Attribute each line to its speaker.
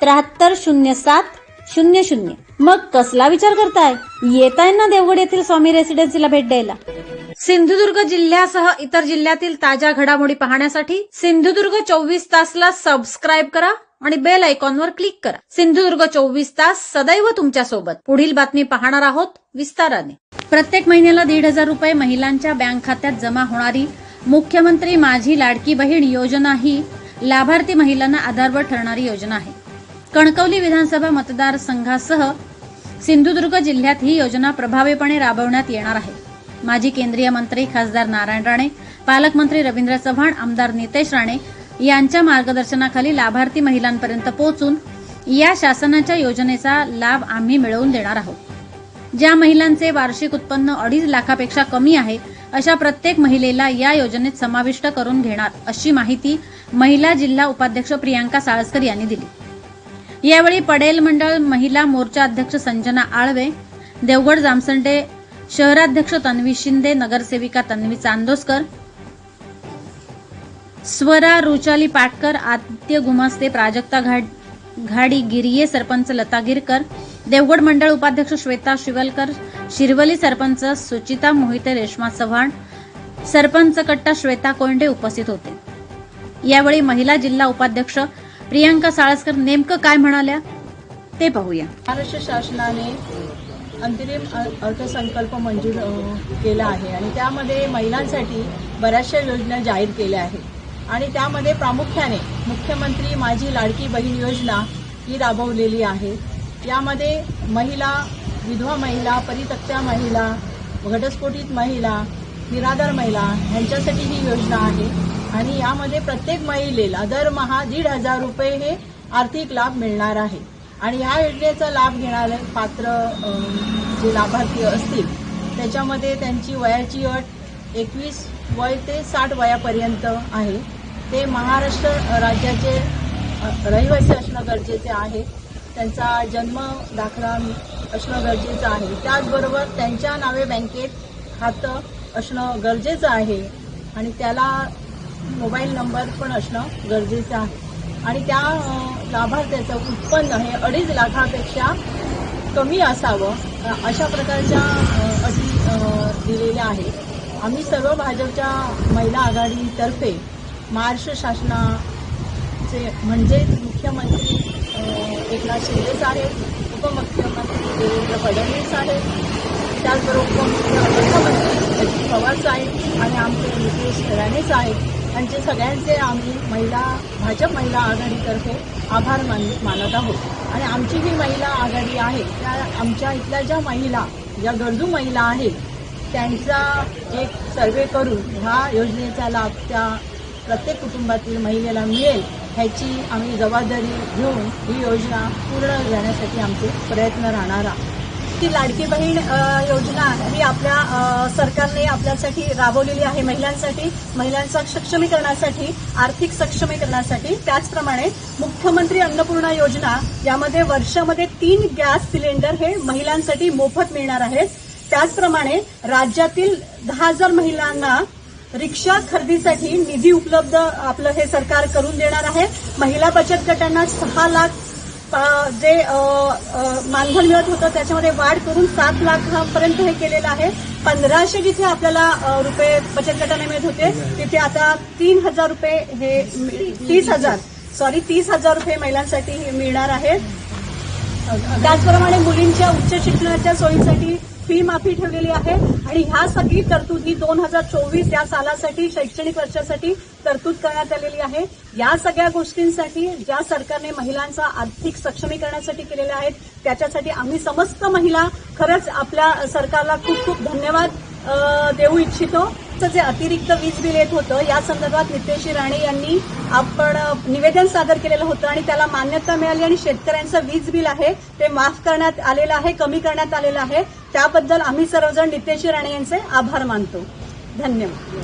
Speaker 1: त्र्याहत्तर शून्य सात शून्य शून्य. मग कसला विचार करताय? येताय ना देवगड येथील स्वामी रेसिडेन्सीला भेट द्यायला. सिंधुदुर्ग जिल्ह्यासह इतर जिल्ह्यातील ताज्या घडामोडी पाहण्यासाठी सिंधुदुर्ग चोवीस तासला सबस्क्राईब करा आणि बेल आयकॉनवर क्लिक करा. सिंधुदुर्ग चोवीस तास सदैव तुमच्यासोबत पुढील बातमी पाहणार आहोत विस्ताराने. प्रत्येक महिन्याला दीड हजार रुपये महिलांच्या बँक खात्यात जमा होणारी मुख्यमंत्री माझी लाडकी बहीण योजना ही लाभार्थी महिलांना आधारवर ठरणारी योजना आहे. कणकवली विधानसभा मतदारसंघासह सिंधुदुर्ग जिल्ह्यात ही योजना प्रभावीपणे राबवण्यात येणार आहे. माजी केंद्रीय मंत्री खासदार नारायण राणे पालकमंत्री रवींद्र चव्हाण आमदार नितेश राणे यांच्या मार्गदर्शनाखाली लाभार्थी महिलांपर्यंत पोहोचून या शासनाच्या योजनेचा लाभ आम्ही मिळवून देणार आहोत. ज्या महिलांचे वार्षिक उत्पन्न अडीच लाखापेक्षा कमी आहे अशा प्रत्येक महिलेला या योजनेत समाविष्ट करून घेणार अशी माहिती महिला जिल्हा उपाध्यक्ष प्रियांका साळसकर यांनी दिली. यावेळी पडेल मंडळ महिला मोर्चा अध्यक्ष संजना आळवे देवगड जामसंडे शहराध्यक्ष तन्वी शिंदे नगरसेविका तन्वी चांदोसकर स्वरा रुचाली पाटकर आदित्य गुमास्ते प्राजक्ता घाड घाडी गिरिये सरपंच लता गिरकर देवगड मंडळ उपाध्यक्ष श्वेता शिवलकर शिरवली सरपंच सुचिता मोहिते रेश्मा चव्हाण सरपंच कट्टा श्वेता कोंडे उपस्थित होते. यावेळी महिला जिल्हा उपाध्यक्ष प्रियांका साळसकर नेमकं काय म्हणाल्या ते पाहूया.
Speaker 2: महाराष्ट्र शासनाने अंतरिम अर्थसंकल्प मंजूर केला आहे आणि त्यामध्ये महिलांसाठी बऱ्याचशा योजना जाहीर केल्या आहेत. आणि त्यामध्ये प्रामुख्याने मुख्यमंत्री माझी लाडकी बहीण योजना ही राबवलेली आहे. यामध्ये महिला विधवा महिला परितक्त्या महिला घटस्फोटित महिला निराधार महिला यांच्यासाठी ही योजना आहे. आणि यामध्ये प्रत्येक महिलेला दरमहा दीड हजार रुपये हे आर्थिक लाभ मिळणार आहे. आणि या योजनेचा लाभ घेणारे पात्र जे लाभार्थी असतील त्याच्यामध्ये त्यांची वयाची अट एकवीस वय ते साठ वयापर्यंत आहे. ते महाराष्ट्र राज्याचे रहिवासी असणं गरजेचे आहे. त्यांचा जन्म दाखला असणं गरजेचं आहे. त्याचबरोबर त्यांच्या नावे बँकेत खातं असणं गरजेचं आहे. आणि त्याला मोबाईल नंबर पण असणं गरजेचं आहे. आणि त्या लाभार्थ्याचं उत्पन्न हे अडीच लाखापेक्षा कमी असावं अशा प्रकारच्या अटी दिलेल्या आहेत. आम्ही सर्व भाजपच्या महिला आघाडीतर्फे महाराष्ट्र शासनाचे म्हणजेच मुख्यमंत्री एकनाथ शिंदे साहेब उपमुख्यमंत्री देवेंद्र फडणवीस साहेब त्याचबरोबर उपमुख्यमंत्री अजित पवार साहेब आणि आमचे नितेश राणे आहेत यांचे सगळ्यांचे आम्ही महिला भाजप महिला आघाडीतर्फे आभार मान मानत आहोत. आणि आमची ही महिला आघाडी आहे त्या आमच्या इथल्या ज्या महिला ज्या गरजू महिला आहेत त्यांचा एक सर्वे करून ह्या योजनेचा लाभ त्या प्रत्येक कुटुंबातील महिलेला मिळेल ह्याची आम्ही जबाबदारी घेऊन ही योजना पूर्ण करण्यासाठी आमचे प्रयत्न राहणार आहोत.
Speaker 3: ती लाडकी बहीण योजना ही आपल्या सरकारने आपल्यासाठी राबवलेली आहे महिलांसाठी महिलांच्या सक्षमीकरणासाठी आर्थिक सक्षमीकरणासाठी. त्याचप्रमाणे मुख्यमंत्री अन्नपूर्णा योजना यामध्ये वर्षामध्ये तीन गॅस सिलेंडर हे महिलांसाठी मोफत मिळणार आहेत. त्याचप्रमाणे राज्यातील दहा हजार महिलांना रिक्षा खरेदीसाठी निधी उपलब्ध आपलं हे सरकार करून देणार आहे. महिला बचत गटांना सहा लाख जे मानधन मिळत होतं त्याच्यामध्ये वाढ करून सात लाखापर्यंत हे केलेलं आहे. पंधराशे जिथे आपल्याला रुपये बचत गटाने मिळत होते तिथे आता तीन हजार रुपये हे तीस हजार सॉरी तीस हजार रुपये महिलांसाठी हे मिळणार आहेत त्याचप्रमाणे मुलींच्या उच्च शिक्षणाच्या सोयीसाठी फी माफी ठेवलेली आहे. आणि ह्या सगळी तरतूद ही दोन हजार चोवीस या सालासाठी शैक्षणिक वर्षासाठी तरतूद करण्यात आलेली आहे. या सगळ्या गोष्टींसाठी ज्या सरकारने महिलांचा आर्थिक सक्षमीकरणासाठी केलेल्या आहेत त्याच्यासाठी आम्ही समस्त महिला खरंच आपल्या सरकारला खूप खूप धन्यवाद. देऊ इच्छितो. जे अतिरिक्त वीज बिल येत होतं या संदर्भात नितेशी राणे यांनी आपण निवेदन सादर केलेलं होतं आणि त्याला मान्यता मिळाली आणि शेतकऱ्यांचं वीज बिल आहे ते माफ करण्यात आलेलं आहे कमी करण्यात आलेलं आहे. त्याबद्दल आम्ही सर्वजण नितेशी राणे यांचे आभार मानतो. धन्यवाद.